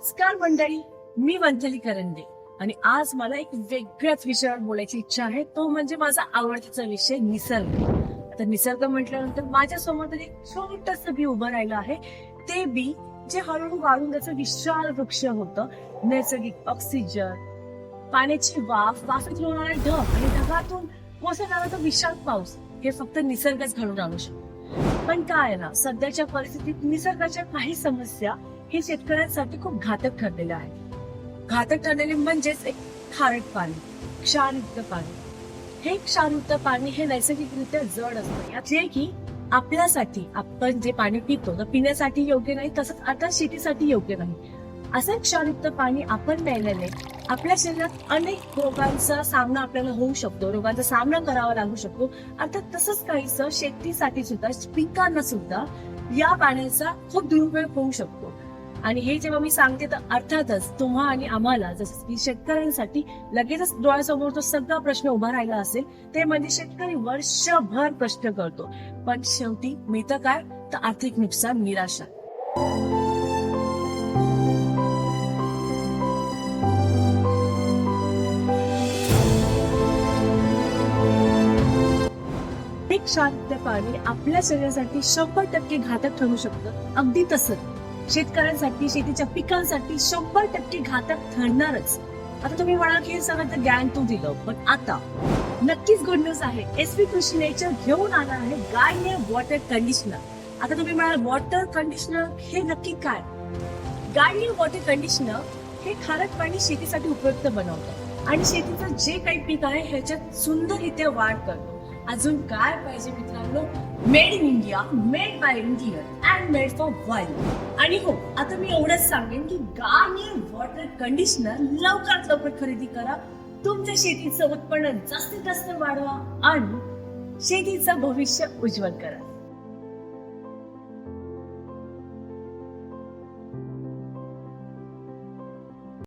नमस्कार मंडळी मी वंथली करंदे. आणि आज मला एक वेगळ्याच विषयावर बोलायची इच्छा आहे. तो म्हणजे माझा आवडतीचा विषय निसर्ग. आता निसर्ग म्हटल्यानंतर माझ्यासमोर एक छोटस बी उभं राहिलं आहे. ते बी जे हळूहळू वाळून त्याचं विशाल वृक्ष होतं. नैसर्गिक ऑक्सिजन पाण्याची वाफ वाफेतून होणारे ढग आणि ढगातून कोसळणारा तो विशाल पाऊस हे फक्त निसर्गच घडून आणू शकतो. पण काय आहे ना सध्याच्या परिस्थितीत निसर्गाच्या काही समस्या हे शेतकऱ्यांसाठी खूप घातक ठरलेलं आहे. घातक ठरलेले म्हणजेच एक खारट पाणी क्षारयुक्त पाणी. हे क्षारयुक्त पाणी हे नैसर्गिकरित्या जड असतं. जे की आपल्यासाठी आपण जे पाणी पितो तर पिण्यासाठी योग्य नाही तसंच आता शेतीसाठी योग्य नाही. असं क्षारयुक्त पाणी आपण प्यायल्याने आपल्या शरीरात अनेक रोगांचा सामना आपल्याला होऊ शकतो. रोगांचा सामना करावा लागू शकतो. अर्थात तसंच काहीसं शेतीसाठी सुद्धा पिकांना सुद्धा या पाण्याचा खूप दुरुपयोग होऊ शकतो. आणि हे जेव्हा मी सांगते तर अर्थातच तुम्हा आणि आम्हाला जसं की शेतकऱ्यांसाठी लगेचच डोळ्यासमोर तो सगळा प्रश्न उभा राहिला असेल ते म्हणजे शेतकरी वर्षभर प्रश्न करतो. पण शेवटी मिळतं काय? तर आर्थिक नुकसान निराशा. एक शांत पाणी आपल्या शरीरासाठी शंभर टक्के घातक ठरू शकतं. अगदी तसंच शेतकऱ्यांसाठी शेतीच्या पिकांसाठी शंभर टक्के घातक ठरणारच. आता तुम्ही म्हणाल की हे सगळं तर ज्ञान तू दिलं पण आता नक्कीच गुड न्यूज आहे. एस पी कृषी नेचर घेऊन आला आहे गायने वॉटर कंडिशनर आता तुम्ही म्हणाल वॉटर कंडिशनर हे नक्की काय? गायने वॉटर कंडिशनर हे खारट पाणी शेतीसाठी उपयुक्त बनवतं. आणि शेतीचं जे काही पीक आहे ह्याच्यात सुंदररित्या वाढ करतो. अजून काय पाहिजे मित्रांनो? Made in India made by Indian and made for world आणि हो आता मी एवढंच सांगेन की गार्नियर वॉटर कंडिशनर लवकरात लवकर खरेदी करा. तुमच्या शेतीचं उत्पन्न जास्तीत जास्त वाढवा आणि शेतीचं भविष्य उज्ज्वल करा.